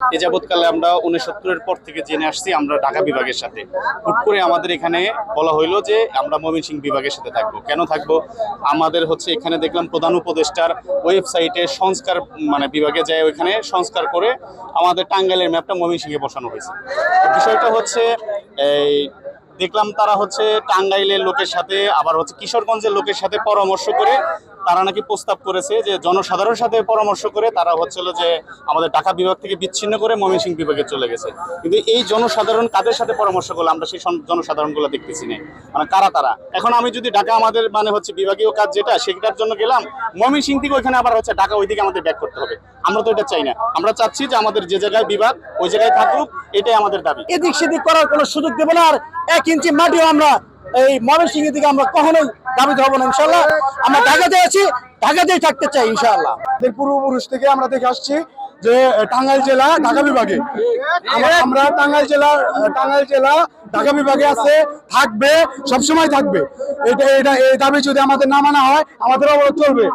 এ যাবৎকালে আমরা উনসত্তরের পর থেকে জেনে আসছি আমরা ঢাকা বিভাগের সাথে। হুট করে আমাদের এখানে বলা হইল যে আমরা ময়মনসিংহ বিভাগের সাথে থাকব। কেন থাকব? আমাদের হচ্ছে এখানে দেখলাম প্রধান উপদেষ্টার ওয়েবসাইটে সংস্কার মানে বিভাগে যায় ওইখানে সংস্কার করে আমাদের টাঙ্গাইলের ম্যাপটা ময়মনসিংহে বসানো হয়েছে। বিষয়টা হচ্ছে, এই দেখলাম তারা হচ্ছে টাঙ্গাইলের লোকের সাথে, আবার হচ্ছে কিশোরগঞ্জের লোকের সাথে পরামর্শ করে তারা নাকি প্রস্তাব করেছে যে জনসাধারণের সাথে পরামর্শ করে তারা হচ্ছিল যে আমাদের ঢাকা বিভাগ থেকে বিচ্ছিন্ন করে ময়মনসিংহ বিভাগে চলে গেছে। কিন্তু এই জনসাধারণ কাদের সাথে পরামর্শ করল? আমরা সেই জনসাধারণগুলো দেখতেছি না। মানে কারা তারা? এখন আমি যদি ঢাকা আমাদের মানে হচ্ছে বিভাগীয় কাজ যেটা, সেটার জন্য গেলাম, ময়মনসিংহ থেকে ওইখানে আবার হচ্ছে ঢাকা ওইদিকে আমাদের ব্যাক করতে হবে। আমরা তো এটা চাই না। আমরা চাচ্ছি যে আমাদের যে জায়গায় বিভাগ, ওই জায়গায় থাকুক, এটাই আমাদের দাবি। এদিক সেদিক করার কোনো সুযোগ দেবো না, আর এক ইঞ্চি মাটিও আমরা এই ময়মনসিংহের দিকে আমরা কখনোই দাবি হব না ইনশাল্লাহ আমরা ঢাকাতে আছি, ঢাকাতেই থাকতে চাই ইনশাল্লাহ পূর্বপুরুষ থেকে আমরা দেখে আসছি যে টাঙ্গাইল জেলা, ঢাকা বিভাগে। আমরা টাঙ্গাইল জেলা টাঙ্গাইল জেলা, ঢাকা বিভাগে আছে, থাকবে, সবসময় থাকবে। এটা এটা, এই দাবি যদি আমাদের না মানা হয়, আমাদের অবরোধ চলবে।